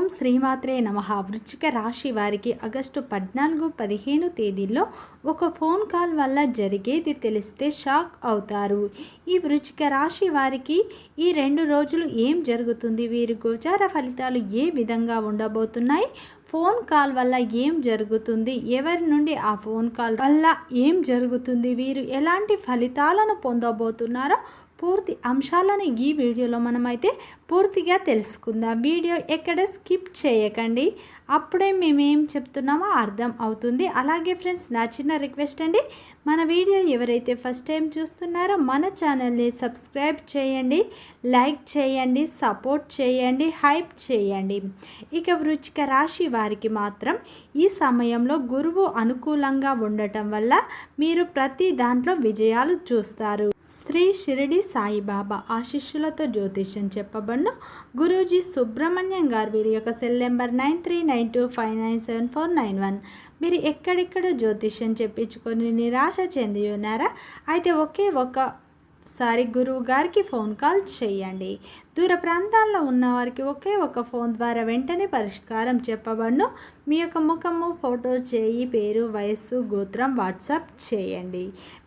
ఓం శ్రీమాత్రే నమ. వృచ్చిక రాశి వారికి ఆగస్టు పద్నాలుగు పదిహేను తేదీల్లో ఒక ఫోన్ కాల్ వల్ల జరిగేది తెలిస్తే షాక్ అవుతారు. ఈ వృచ్చిక రాశి వారికి ఈ రెండు రోజులు ఏం జరుగుతుంది? వీరి గోచార ఫలితాలు ఏ విధంగా ఉండబోతున్నాయి? ఫోన్ కాల్ వల్ల ఏం జరుగుతుంది? ఎవరి నుండి ఆ ఫోన్ కాల్ వల్ల ఏం జరుగుతుంది? వీరు ఎలాంటి ఫలితాలను పొందబోతున్నారో పూర్తి అంశాలను ఈ వీడియోలో మనమైతే పూర్తిగా తెలుసుకుందాం. వీడియో ఎక్కడ స్కిప్ చేయకండి. అప్పుడే మేమేం చెప్తున్నామో అర్థం అవుతుంది. అలాగే ఫ్రెండ్స్ నా చిన్న రిక్వెస్ట్ అండి మన వీడియో ఎవరైతే ఫస్ట్ టైం చూస్తున్నారో మన ఛానల్ని సబ్స్క్రైబ్ చేయండి లైక్ చేయండి సపోర్ట్ చేయండి హైప్ చేయండి. ఇక వృచ్చిక రాశి వారికి మాత్రం ఈ సమయంలో గురువు అనుకూలంగా ఉండటం వల్ల మీరు ప్రతి దాంట్లో విజయాలు చూస్తారు. శ్రీ షిరిడి సాయిబాబా ఆశిష్యులతో జ్యోతిష్యం చెప్పబడిన. గురూజీ సుబ్రహ్మణ్యం గారు వీరి యొక్క cell number nine three nine two five nine seven four nine one. మీరు ఎక్కడెక్కడ జ్యోతిష్యం చెప్పించుకొని నిరాశ చెంది ఉన్నారా? అయితే ఒకే ఒక సారి గురువు గారికి ఫోన్ కాల్ చేయండి. దూర ప్రాంతాల్లో ఉన్నవారికి ఒకే ఒక ఫోన్ ద్వారా వెంటనే పరిష్కారం చెప్పబడును. మీ యొక్క ముఖము ఫోటో చేయి పేరు వయస్సు గోత్రం వాట్సాప్ చేయండి.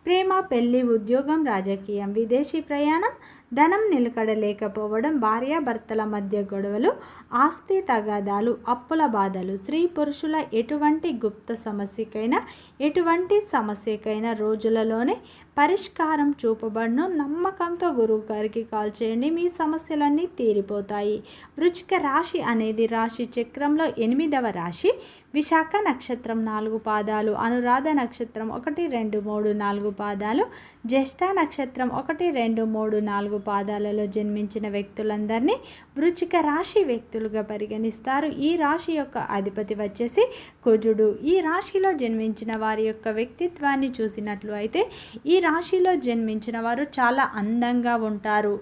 ప్రేమ పెళ్ళి ఉద్యోగం రాజకీయం విదేశీ ప్రయాణం ధనం నిలకడలేకపోవడం భార్యాభర్తల మధ్య గొడవలు ఆస్తి తగాదాలు అప్పుల బాధలు స్త్రీ పురుషుల ఎటువంటి గుప్త సమస్యకైనా ఎటువంటి సమస్యకైనా రోజులలోనే పరిష్కారం చూపబడును. నమ్మకంతో గురువు గారికి కాల్ చేయండి. మీ సమస్య సమస్యలన్నీ తీరిపోతాయి. వృచిక రాశి అనేది రాశి చక్రంలో ఎనిమిదవ రాశి. విశాఖ నక్షత్రం నాలుగు పాదాలు అనురాధ నక్షత్రం ఒకటి రెండు మూడు నాలుగు పాదాలు జ్యేష్ఠ నక్షత్రం ఒకటి రెండు మూడు నాలుగు పాదాలలో జన్మించిన వ్యక్తులందరినీ వృచిక రాశి వ్యక్తులుగా పరిగణిస్తారు. ఈ రాశి యొక్క అధిపతి వచ్చేసి కుజుడు. ఈ రాశిలో జన్మించిన వారి యొక్క వ్యక్తిత్వాన్ని చూసినట్లు అయితే ఈ రాశిలో జన్మించిన వారు చాలా అందంగా ఉంటారు.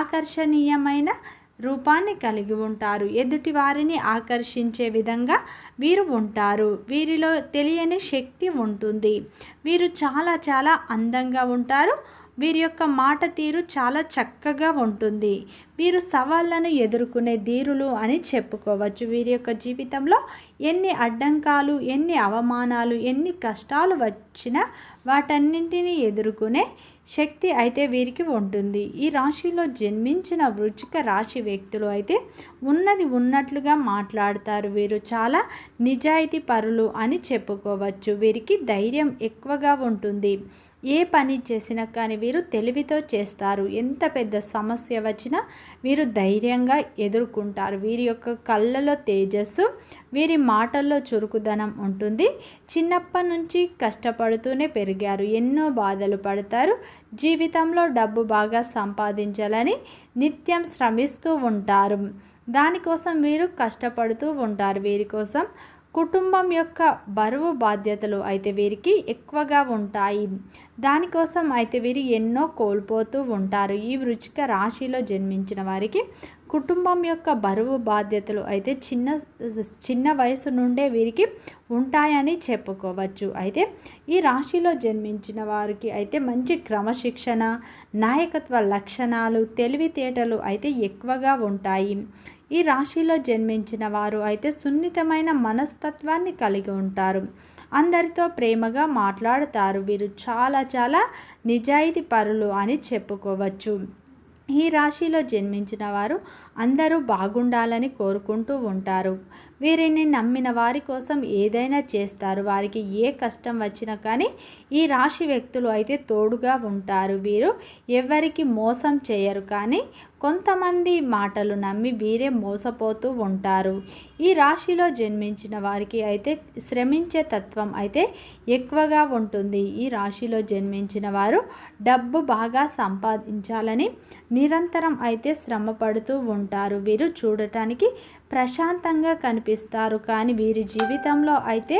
ఆకర్షణీయ ఆకర్షణీయమైన రూపాన్ని కలిగి ఉంటారు. ఎదుటి వారిని ఆకర్షించే విధంగా వీరు ఉంటారు. వీరిలో తెలియని శక్తి ఉంటుంది. వీరు చాలా చాలా అందంగా ఉంటారు. వీరి యొక్క మాట తీరు చాలా చక్కగా ఉంటుంది. వీరు సవాళ్ళను ఎదుర్కొనే ధీరులు అని చెప్పుకోవచ్చు. వీరి యొక్క జీవితంలో ఎన్ని అడ్డంకాలు ఎన్ని అవమానాలు ఎన్ని కష్టాలు వచ్చినా వాటన్నింటినీ ఎదుర్కొనే శక్తి అయితే వీరికి ఉంటుంది. ఈ రాశిలో జన్మించిన వృచ్చిక రాశి వ్యక్తులు అయితే ఉన్నది ఉన్నట్లుగా మాట్లాడతారు. వీరు చాలా నిజాయితీ పరులు అని చెప్పుకోవచ్చు. వీరికి ధైర్యం ఎక్కువగా ఉంటుంది. ఏ పని చేసినా కానీ వీరు తెలివితో చేస్తారు. ఎంత పెద్ద సమస్య వచ్చినా వీరు ధైర్యంగా ఎదుర్కొంటారు. వీరి యొక్క కళ్ళలో తేజస్సు వీరి మాటల్లో చురుకుదనం ఉంటుంది. చిన్నప్పటి నుంచి కష్టపడుతూనే పెరిగారు. ఎన్నో బాధలు పడతారు. జీవితంలో డబ్బు బాగా సంపాదించాలని నిత్యం శ్రమిస్తూ ఉంటారు. దానికోసం వీరు కష్టపడుతూ ఉంటారు. వీరి కోసం కుటుంబం యొక్క బరువు బాధ్యతలు అయితే వీరికి ఎక్కువగా ఉంటాయి. దానికోసం అయితే వీరు ఎన్నో కోల్పోతూ ఉంటారు. ఈ వృచిక రాశిలో జన్మించిన వారికి కుటుంబం యొక్క బరువు బాధ్యతలు అయితే చిన్న చిన్న వయసు నుండే వీరికి ఉంటాయని చెప్పుకోవచ్చు. అయితే ఈ రాశిలో జన్మించిన వారికి అయితే మంచి క్రమశిక్షణ నాయకత్వ లక్షణాలు తెలివితేటలు అయితే ఎక్కువగా ఉంటాయి. ఈ రాశిలో జన్మించిన వారు అయితే సున్నితమైన మనస్తత్వాన్ని కలిగి ఉంటారు. అందరితో ప్రేమగా మాట్లాడతారు. వీరు చాలా చాలా నిజాయితీ పరులు అని చెప్పుకోవచ్చు. ఈ రాశిలో జన్మించిన వారు అందరూ బాగుండాలని కోరుకుంటూ ఉంటారు. వీరిని నమ్మిన వారి కోసం ఏదైనా చేస్తారు. వారికి ఏ కష్టం వచ్చినా కానీ ఈ రాశి వ్యక్తులు అయితే తోడుగా ఉంటారు. వీరు ఎవరికి మోసం చేయరు. కానీ కొంతమంది మాటలు నమ్మి వీరే మోసపోతూ ఉంటారు. ఈ రాశిలో జన్మించిన వారికి అయితే శ్రమించే తత్వం అయితే ఎక్కువగా ఉంటుంది. ఈ రాశిలో జన్మించిన వారు డబ్బు బాగా సంపాదించాలని నిరంతరం అయితే శ్రమ పడుతూ ఉంటారు. వీరు చూడటానికి ప్రశాంతంగా కనిపిస్తారు. కానీ వీరి జీవితంలో అయితే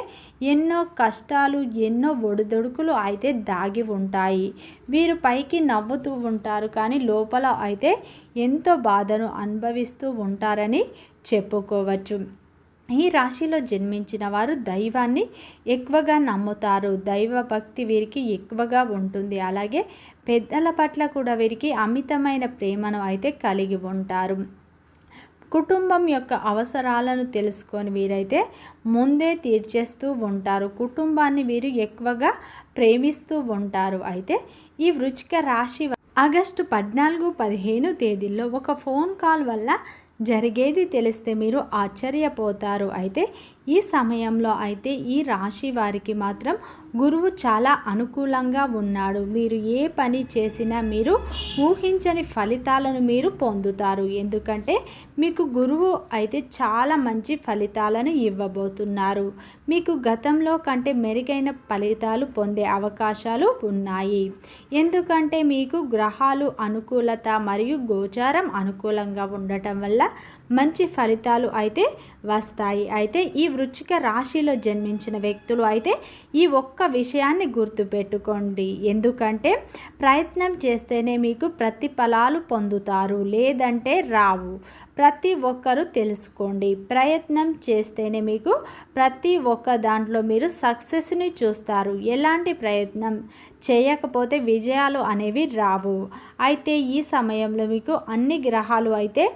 ఎన్నో కష్టాలు ఎన్నో ఒడిదొడుకులు అయితే దాగి ఉంటాయి. వీరు పైకి నవ్వుతూ ఉంటారు. కానీ లోపల అయితే ఎంతో బాధను అనుభవిస్తూ ఉంటారని చెప్పుకోవచ్చు. ఈ రాశిలో జన్మించిన వారు దైవాన్ని ఎక్కువగా నమ్ముతారు. దైవ భక్తి వీరికి ఎక్కువగా ఉంటుంది. అలాగే పెద్దల పట్ల కూడా వీరికి అమితమైన ప్రేమను అయితే కలిగి ఉంటారు. కుటుంబం యొక్క అవసరాలను తెలుసుకొని వీరైతే ముందే తీర్చేస్తూ ఉంటారు. కుటుంబాన్ని వీరు ఎక్కువగా ప్రేమిస్తూ ఉంటారు. అయితే ఈ వృచ్చిక రాశి ఆగస్టు పద్నాలుగు పదిహేను తేదీల్లో ఒక ఫోన్ కాల్ వల్ల జరిగేది తెలిస్తే మీరు ఆశ్చర్యపోతారు. అయితే ఈ సమయంలో అయితే ఈ రాశి వారికి మాత్రం గురువు చాలా అనుకూలంగా ఉన్నాడు. మీరు ఏ పని చేసినా మీరు ఊహించని ఫలితాలను మీరు పొందుతారు. ఎందుకంటే మీకు గురువు అయితే చాలా మంచి ఫలితాలను ఇవ్వబోతున్నారు. మీకు గతంలో కంటే మెరుగైన ఫలితాలు పొందే అవకాశాలు ఉన్నాయి. ఎందుకంటే మీకు గ్రహాలు అనుకూలత మరియు గోచారం అనుకూలంగా ఉండటం వల్ల మంచి ఫలితాలు అయితే వస్తాయి. అయితే ఈ వృచ్చిక రాశిలో జన్మించిన వ్యక్తులు అయితే ఈ ఒక్క విషయాన్ని గుర్తుపెట్టుకోండి. ఎందుకంటే ప్రయత్నం చేస్తేనే మీకు ప్రతిఫలాలు పొందుతారు లేదంటే రావు. ప్రతి ఒక్కరూ తెలుసుకోండి. ప్రయత్నం చేస్తేనే మీకు ప్రతి ఒక్క దాంట్లో మీరు సక్సెస్ని చూస్తారు. ఎలాంటి ప్రయత్నం చేయకపోతే విజయాలు అనేవి రావు. అయితే ఈ సమయంలో మీకు అన్ని గ్రహాలు అయితే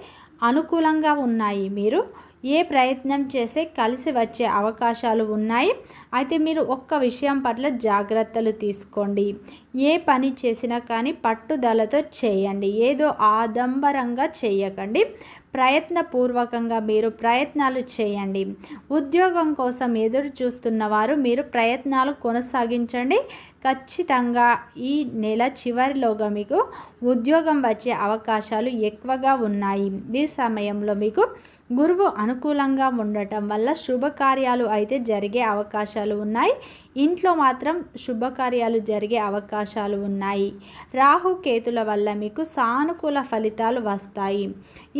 అనుకూలంగా ఉన్నాయి. మీరు ఏ ప్రయత్నం చేస్తే కలిసి వచ్చే అవకాశాలు ఉన్నాయి? అయితే మీరు ఒక్క విషయం పట్ల జాగ్రత్తలు తీసుకోండి. ఏ పని చేసినా కానీ పట్టుదలతో చేయండి. ఏదో ఆడంబరంగా చేయకండి. ప్రయత్నపూర్వకంగా మీరు ప్రయత్నాలు చేయండి. ఉద్యోగం కోసం ఎదురు చూస్తున్న వారు మీరు ప్రయత్నాలు కొనసాగించండి. ఖచ్చితంగా ఈ నెల చివరిలోగా మీకు ఉద్యోగం వచ్చే అవకాశాలు ఎక్కువగా ఉన్నాయి. ఈ సమయంలో మీకు గురువు అనుకూలంగా ఉండటం వల్ల శుభకార్యాలు అయితే జరిగే అవకాశాలు ఉన్నాయి. ఇంట్లో మాత్రం శుభకార్యాలు జరిగే అవకాశాలు ఉన్నాయి. రాహు కేతుల వల్ల మీకు సానుకూల ఫలితాలు వస్తాయి.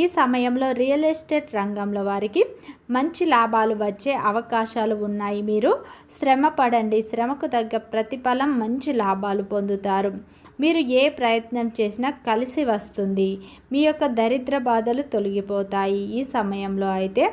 ఈ సమయంలో రియల్ ఎస్టేట్ రంగంలో వారికి మంచి లాభాలు వచ్చే అవకాశాలు ఉన్నాయి. మీరు శ్రమ పడండి శ్రమకు తగ్గ ప్రతిఫలం మంచి లాభాలు పొందుతారు. మీరు ఏ ప్రయత్నం చేసినా కలిసి వస్తుంది. మీ యొక్క దరిద్ర బాధలు తొలగిపోతాయి. ఈ సమయంలో అయితే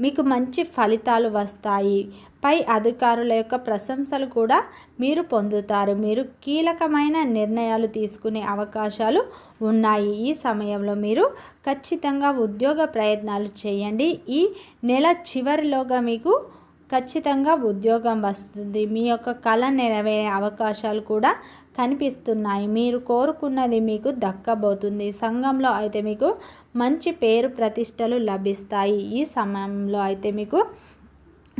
మీకు మంచి ఫలితాలు వస్తాయి. పై అధికారుల యొక్క ప్రశంసలు కూడా మీరు పొందుతారు. మీరు కీలకమైన నిర్ణయాలు తీసుకునే అవకాశాలు ఉన్నాయి. ఈ సమయంలో మీరు ఖచ్చితంగా ఉద్యోగ ప్రయత్నాలు చేయండి. ఈ నెల చివరిలోగా మీకు ఖచ్చితంగా ఉద్యోగం వస్తుంది. మీ యొక్క కళ నెరవేరే అవకాశాలు కూడా కనిపిస్తున్నాయి. మీరు కోరుకున్నది మీకు దక్కబోతుంది. సంఘంలో అయితే మీకు మంచి పేరు ప్రతిష్టలు లభిస్తాయి. ఈ సమయంలో అయితే మీకు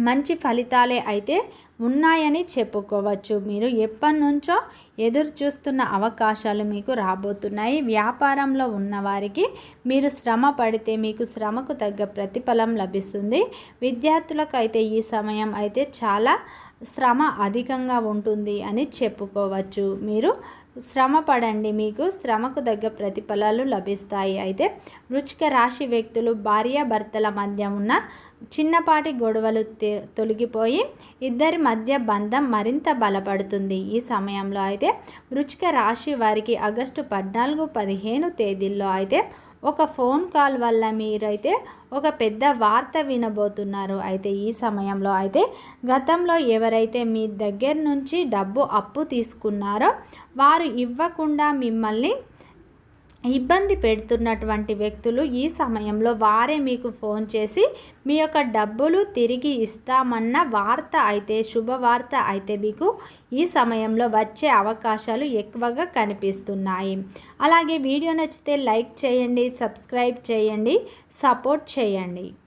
మంచి ఫలితాలే అయితే ఉన్నాయని చెప్పుకోవచ్చు. మీరు ఎప్పటి నుంచో ఎదురు చూస్తున్న అవకాశాలు మీకు రాబోతున్నాయి. వ్యాపారంలో ఉన్నవారికి మీరు శ్రమ పడితే మీకు శ్రమకు తగ్గ ప్రతిఫలం లభిస్తుంది. విద్యార్థులకు అయితే ఈ సమయం అయితే చాలా శ్రమ అధికంగా ఉంటుంది అని చెప్పుకోవచ్చు. మీరు శ్రమ పడండి మీకు శ్రమకు తగ్గ ప్రతిఫలాలు లభిస్తాయి. అయితే వృచ్చిక రాశి వ్యక్తులు భార్యాభర్తల మధ్య ఉన్న చిన్నపాటి గొడవలు తొలగిపోయి ఇద్దరి మధ్య బంధం మరింత బలపడుతుంది. ఈ సమయంలో అయితే వృచ్చిక రాశి వారికి ఆగస్టు పద్నాలుగు పదిహేను తేదీల్లో అయితే ఒక ఫోన్ కాల్ వల్ల మీరైతే ఒక పెద్ద వార్త వినబోతున్నారు. అయితే ఈ సమయంలో అయితే గతంలో ఎవరైతే మీ దగ్గర నుంచి డబ్బు అప్పు తీసుకున్నారో వారు ఇవ్వకుండా మిమ్మల్ని ఇబ్బంది పెడుతున్నటువంటి వ్యక్తులు ఈ సమయంలో వారే మీకు ఫోన్ చేసి మీ యొక్క డబ్బులు తిరిగి ఇస్తామన్న వార్త అయితే శుభవార్త అయితే మీకు ఈ సమయంలో వచ్చే అవకాశాలు ఎక్కువగా కనిపిస్తున్నాయి. అలాగే వీడియో నచ్చితే లైక్ చేయండి సబ్స్క్రైబ్ చేయండి సపోర్ట్ చేయండి.